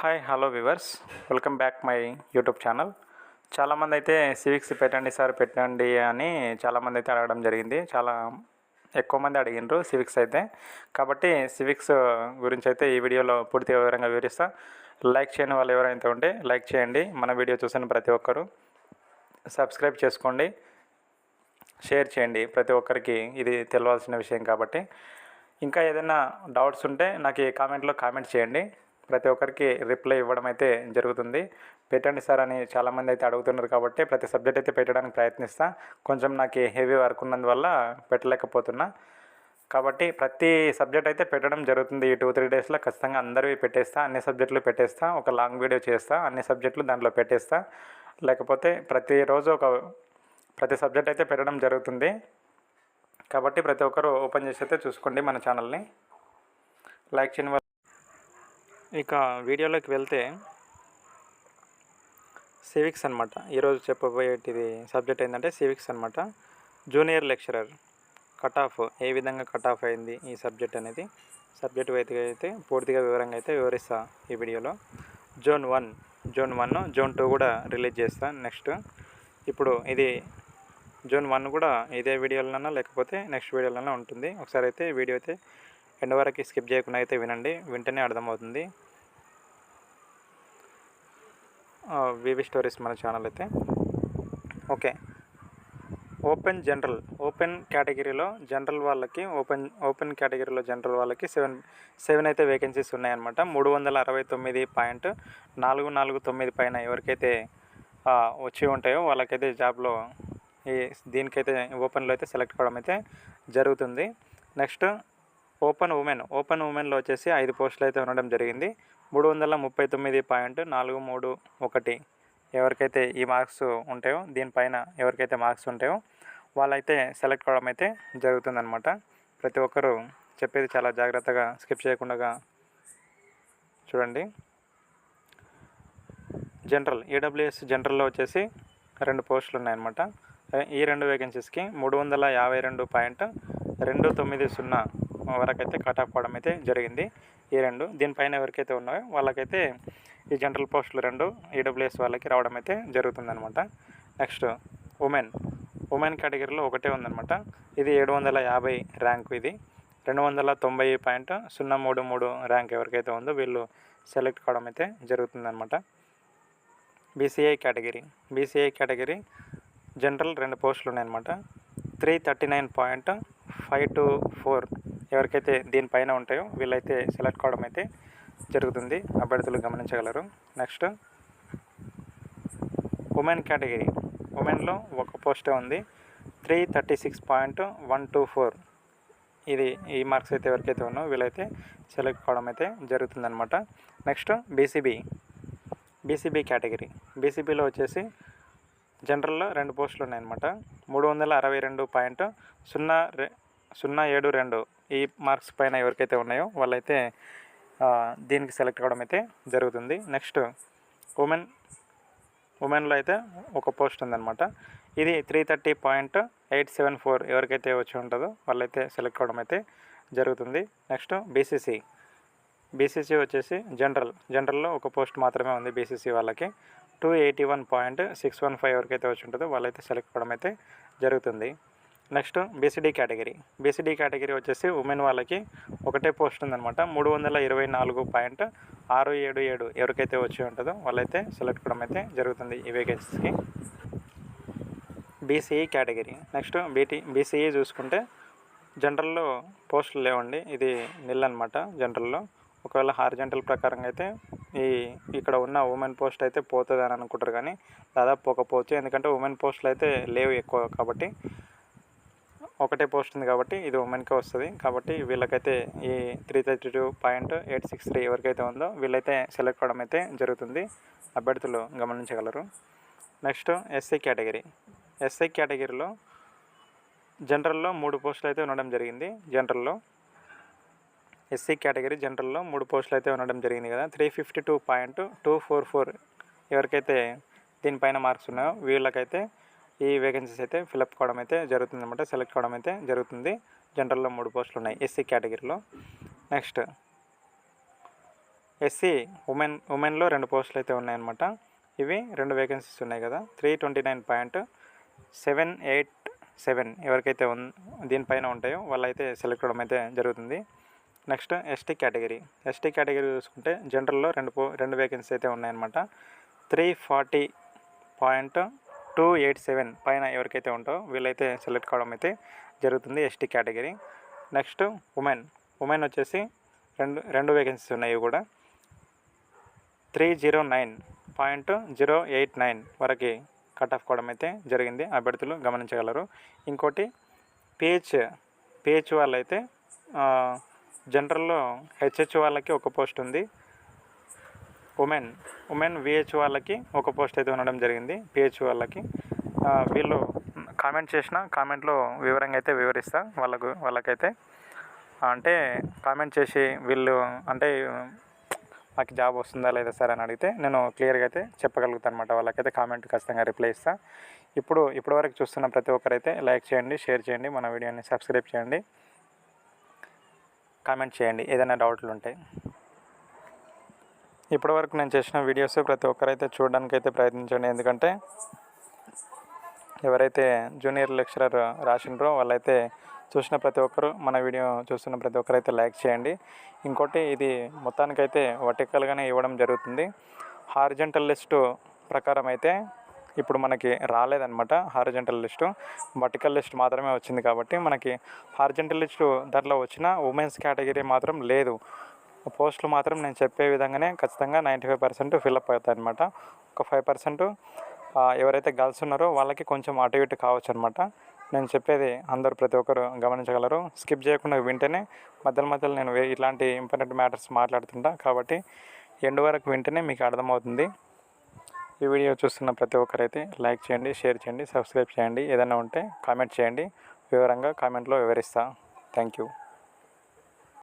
Hi hello viewers welcome back my YouTube channel చాలామంది అయితే civics పెట్టండి సార్ పెట్టండి అని చాలామంది అయితే అడగడం జరిగింది. చాలా ఎక్కువ మంది అడిగినారు సివిక్స్ అయితే. కాబట్టి సివిక్స్ గురించి అయితే ఈ వీడియోలో పూర్తి వివరంగా వివరిస్తా. లైక్ చేయని వాళ్ళు ఎవరైతే ఉంటే లైక్ చేయండి. మన వీడియో చూసిన ప్రతి ఒక్కరూ సబ్స్క్రైబ్ చేసుకోండి. షేర్ చేయండి ప్రతి ఒక్కరికి. ఇది తెలియాల్సిన విషయం కాబట్టి. ఇంకా ఏదైనా డౌట్స్ ఉంటే నాకు ఈ కామెంట్లో కామెంట్ చేయండి. ప్రతి ఒక్కరికి రిప్లై ఇవ్వడం అయితే జరుగుతుంది. పెట్టండి సార్ అని చాలామంది అయితే అడుగుతున్నారు కాబట్టి ప్రతి సబ్జెక్ట్ అయితే పెట్టడానికి ప్రయత్నిస్తా. కొంచెం నాకు హెవీ వర్క్ ఉన్నందువల్ల పెట్టలేకపోతున్నా. కాబట్టి ప్రతి సబ్జెక్ట్ అయితే పెట్టడం జరుగుతుంది. ఈ టూ త్రీ డేస్లో ఖచ్చితంగా అందరివి పెట్టేస్తా. అన్ని సబ్జెక్టులు పెట్టేస్తా. ఒక లాంగ్ వీడియో చేస్తా. అన్ని సబ్జెక్టులు దాంట్లో పెట్టేస్తా. లేకపోతే ప్రతిరోజు ఒక ప్రతి సబ్జెక్ట్ అయితే పెట్టడం జరుగుతుంది. కాబట్టి ప్రతి ఒక్కరు ఓపెన్ చేసి అయితే చూసుకోండి మన ఛానల్ని. లైక్ చేయని ఇక వీడియోలోకి వెళ్తే సివిక్స్ అనమాట ఈరోజు చెప్పబోయేటిది సబ్జెక్ట్ ఏంటంటే సివిక్స్ అనమాట జూనియర్ లెక్చరర్ కట్ ఆఫ్ ఏ విధంగా కట్ ఆఫ్ అయింది ఈ సబ్జెక్ట్ అనేది. సబ్జెక్ట్ అయితే అయితే పూర్తిగా వివరంగా అయితే వివరిస్తా ఈ వీడియోలో. Zone one zone one zone two కూడా రిలీజ్ చేస్తా నెక్స్ట్. ఇప్పుడు ఇది జోన్ వన్ కూడా ఇదే వీడియోలోనన్నా లేకపోతే నెక్స్ట్ వీడియోలోనే ఉంటుంది. ఒకసారి అయితే వీడియో అయితే ఎండ్ వరకు స్కిప్ చేయకుండా అయితే వినండి. వింటేనే అర్థమవుతుంది. వివి స్టోరీస్ మన ఛానల్ అయితే. ఓకే. ఓపెన్ జనరల్ ఓపెన్ కేటగిరీలో జనరల్ వాళ్ళకి ఓపెన్ ఓపెన్ కేటగిరీలో జనరల్ వాళ్ళకి సెవెన్ సెవెన్ అయితే వేకెన్సీస్ ఉన్నాయన్నమాట. మూడు వందల అరవై తొమ్మిది పాయింట్ నాలుగు నాలుగు తొమ్మిది పైన ఎవరికైతే వచ్చి ఉంటాయో వాళ్ళకైతే జాబ్లో ఈ దీనికైతే ఓపెన్లో అయితే సెలెక్ట్ కావడం అయితే జరుగుతుంది. నెక్స్ట్ ఓపెన్ ఉమెన్ ఓపెన్ ఉమెన్లో వచ్చేసి ఐదు పోస్టులు అయితే ఉండడం జరిగింది. మూడు వందల ముప్పై తొమ్మిది పాయింట్ నాలుగు మూడు ఒకటి ఎవరికైతే ఈ మార్క్స్ ఉంటాయో దీనిపైన ఎవరికైతే మార్క్స్ ఉంటాయో వాళ్ళైతే సెలెక్ట్ కావడం అయితే జరుగుతుందనమాట ప్రతి ఒక్కరూ చెప్పేది చాలా జాగ్రత్తగా స్కిప్ చేయకుండా చూడండి. జనరల్ ఈడబ్ల్యూఎస్ జనరల్లో వచ్చేసి రెండు పోస్టులు ఉన్నాయన్నమాట. ఈ రెండు వేకెన్సీస్కి మూడు వందల యాభై రెండు పాయింట్ రెండు తొమ్మిది సున్నా వరకు అయితే కట్ ఆఫ్ అవడం అయితే జరిగింది. ఈ రెండు దీనిపైన ఎవరికైతే ఉన్నాయో వాళ్ళకైతే ఈ జనరల్ పోస్టులు రెండు ఈడబ్ల్యూఎస్ వాళ్ళకి రావడం అయితే జరుగుతుందనమాట నెక్స్ట్ ఉమెన్. ఉమెన్ కేటగిరీలో ఒకటే ఉందనమాట ఇది ఏడు వందల యాభై ర్యాంకు ఇది. రెండు వందల తొంభై పాయింట్ సున్నా మూడు మూడు ర్యాంక్ ఎవరికైతే ఉందో వీళ్ళు సెలెక్ట్ కావడం అయితే జరుగుతుందనమాట BCI category. BCI category general రెండు పోస్టులు ఉన్నాయన్నమాట. Three thirty nine point five two four ఎవరికైతే దీనిపైన ఉంటాయో వీళ్ళైతే సెలెక్ట్ కావడం అయితే జరుగుతుంది. అభ్యర్థులు గమనించగలరు. Next women category. ఉమెన్లో ఒక పోస్టే ఉంది. Three thirty six point one two four. ఇది ఈ మార్క్స్ అయితే ఎవరికైతే ఉన్నో వీళ్ళైతే సెలెక్ట్ కావడం అయితే జరుగుతుందనమాట నెక్స్ట్ బీసీబీ. BCB category. బీసీబీలో వచ్చేసి జనరల్లో రెండు పోస్టులు ఉన్నాయన్నమాట. మూడు వందల అరవై రెండు పాయింట్ సున్నా రె సున్నా ఏడు రెండు ఈ మార్క్స్ పైన ఎవరికైతే ఉన్నాయో వాళ్ళైతే దీనికి సెలెక్ట్ అవ్వడం అయితే జరుగుతుంది. నెక్స్ట్ ఉమెన్ ఉమెన్లో అయితే ఒక పోస్ట్ ఉందన్నమాట. ఇది three thirty point eight seven four ఎవరికైతే వచ్చి ఉంటుందో వాళ్ళైతే సెలెక్ట్ అవ్వడం అయితే జరుగుతుంది. Next BCC. బీసీసీ వచ్చేసి జనరల్. జనరల్లో ఒక పోస్ట్ మాత్రమే ఉంది బీసీసీ వాళ్ళకి. Two eighty one point six one five ఎవరికైతే వచ్చి ఉంటుందో వాళ్ళైతే సెలెక్ట్ అవ్వడం అయితే జరుగుతుంది. Next BCD category. BCD category వచ్చేసి ఉమెన్ వాళ్ళకి ఒకటే పోస్ట్ ఉందన్నమాట. మూడు వందల ఇరవై నాలుగు పాయింట్ ఆరు ఏడు ఏడు ఎవరికైతే వచ్చి ఉంటుందో వాళ్ళైతే సెలెక్ట్ కావడం అయితే జరుగుతుంది ఈ వేకెన్సీస్కి BCE category. Next BT BCE చూసుకుంటే జనరల్లో పోస్టులు లేవండి. ఇది నిల్ అనమాట జనరల్లో. ఒకవేళ హార్జెంటల్ ప్రకారంగా అయితే ఈ ఇక్కడ ఉన్న ఉమెన్ పోస్ట్ అయితే పోతుంది అని అనుకుంటారు కానీ దాదాపు పోకపోవచ్చు. ఎందుకంటే ఉమెన్ పోస్టులు అయితే లేవు ఎక్కువ కాబట్టి. ఒకటే పోస్ట్ ఉంది కాబట్టి ఇది ఉమెన్కే వస్తుంది. కాబట్టి వీళ్ళకైతే ఈ three thirty two point eight six three ఎవరికైతే ఉందో వీళ్ళైతే సెలెక్ట్ అవ్వడం అయితే జరుగుతుంది. అభ్యర్థులు గమనించగలరు. నెక్స్ట్ ఎస్సీ కేటగిరీ ఎస్ఐ కేటగిరీలో జనరల్లో మూడు పోస్టులు అయితే ఉండడం జరిగింది. జనరల్లో ఎస్సీ కేటగిరీ జనరల్లో మూడు పోస్టులు అయితే ఉండడం జరిగింది కదా. Three fifty two point two four four ఎవరికైతే దీనిపైన మార్క్స్ ఉన్నాయో వీళ్ళకైతే ఈ వేకెన్సీస్ అయితే ఫిలప్ కావడం అయితే జరుగుతుంది అనమాట సెలెక్ట్ కావడం అయితే జరుగుతుంది. జనరల్లో మూడు పోస్టులు ఉన్నాయి ఎస్సీ కేటగిరీలో నెక్స్ట్ ఎస్సీ ఉమెన్ ఉమెన్లో రెండు పోస్టులు అయితే ఉన్నాయన్నమాట. ఇవి రెండు వేకెన్సీస్ ఉన్నాయి కదా three twenty nine point seven eight seven ఎవరికైతే ఉన్ దీనిపైన ఉంటాయో వాళ్ళైతే సెలెక్ట్ అవడం అయితే జరుగుతుంది. Next ST category ST category చూసుకుంటే జనరల్లో రెండు పో రెండు వేకెన్సీ అయితే ఉన్నాయన్నమాట. Three forty point two eight seven పైన ఎవరికైతే ఉంటారో వీళ్ళైతే సెలెక్ట్ కావడం అయితే జరుగుతుంది ST category. Next women. Women వచ్చేసి రెండు రెండు వేకెన్సీస్ ఉన్నాయి ఇవి కూడా. Three zero nine point zero eight nine వరకు కట్ ఆఫ్ కావడం అయితే జరిగింది. అభ్యర్థులు గమనించగలరు. ఇంకోటి పిహెచ్ పిహెచ్ వాళ్ళైతే జనరల్లో హెచ్హెచ్ వాళ్ళకి ఒక పోస్ట్ ఉంది. ఉమెన్ ఉమెన్ విహెచ్ వాళ్ళకి ఒక పోస్ట్ అయితే ఉండడం జరిగింది. పిహెచ్ వాళ్ళకి. వీళ్ళు కామెంట్ చేసిన కామెంట్లో వివరంగా అయితే వివరిస్తా వాళ్ళకు వాళ్ళకైతే. అంటే కామెంట్ చేసి వీళ్ళు అంటే నాకు జాబ్ వస్తుందా లేదా సార్ అని అడిగితే నేను క్లియర్గా అయితే చెప్పగలుగుతాను అనమాట వాళ్ళకైతే కామెంట్ ఖచ్చితంగా రిప్లై ఇస్తా. ఇప్పుడు ఇప్పటివరకు చూస్తున్న ప్రతి ఒక్కరైతే లైక్ చేయండి షేర్ చేయండి మన వీడియోని సబ్స్క్రైబ్ చేయండి. కామెంట్ చేయండి ఏదైనా డౌట్లు ఉంటే. ఇప్పటివరకు నేను చేసిన వీడియోస్ ప్రతి ఒక్కరైతే చూడడానికి అయితే ప్రయత్నించండి. ఎందుకంటే ఎవరైతే జూనియర్ లెక్చరర్ రాసిండ్రో వాళ్ళైతే చూసిన ప్రతి ఒక్కరు మన వీడియో చూస్తున్న ప్రతి ఒక్కరైతే లైక్ చేయండి. ఇంకోటి ఇది మొత్తానికైతే వర్టికల్గానే ఇవ్వడం జరుగుతుంది. హారిజెంటల్ లిస్టు ప్రకారం అయితే ఇప్పుడు మనకి రాలేదన్నమాట హారిజెంటల్ లిస్టు వర్టికల్ లిస్ట్ మాత్రమే వచ్చింది కాబట్టి మనకి హారిజెంటల్ లిస్టు దాంట్లో వచ్చిన ఉమెన్స్ కేటగిరీ మాత్రం లేదు. పోస్టులు మాత్రం నేను చెప్పే విధంగానే ఖచ్చితంగా నైంటీ ఫైవ్ పర్సెంట్ ఫిల్అప్ అవుతాయి అనమాట ఒక ఫైవ్ పర్సెంట్ ఎవరైతే గర్ల్స్ ఉన్నారో వాళ్ళకి కొంచెం అటు ఇటు కావచ్చు అనమాట నేను చెప్పేది అందరూ ప్రతి ఒక్కరు గమనించగలరు. స్కిప్ చేయకుండా వింటేనే మధ్యలో మధ్యలో నేను ఇలాంటి ఇంపార్టెంట్ మ్యాటర్స్ మాట్లాడుతుంటా కాబట్టి ఎండ్ వరకు వింటేనే మీకు అర్థమవుతుంది. ఈ వీడియో చూస్తున్న ప్రతి ఒక్కరైతే లైక్ చేయండి షేర్ చేయండి సబ్స్క్రైబ్ చేయండి. ఏదైనా ఉంటే కామెంట్ చేయండి. వివరంగా కామెంట్లో వివరిస్తా. Thank you.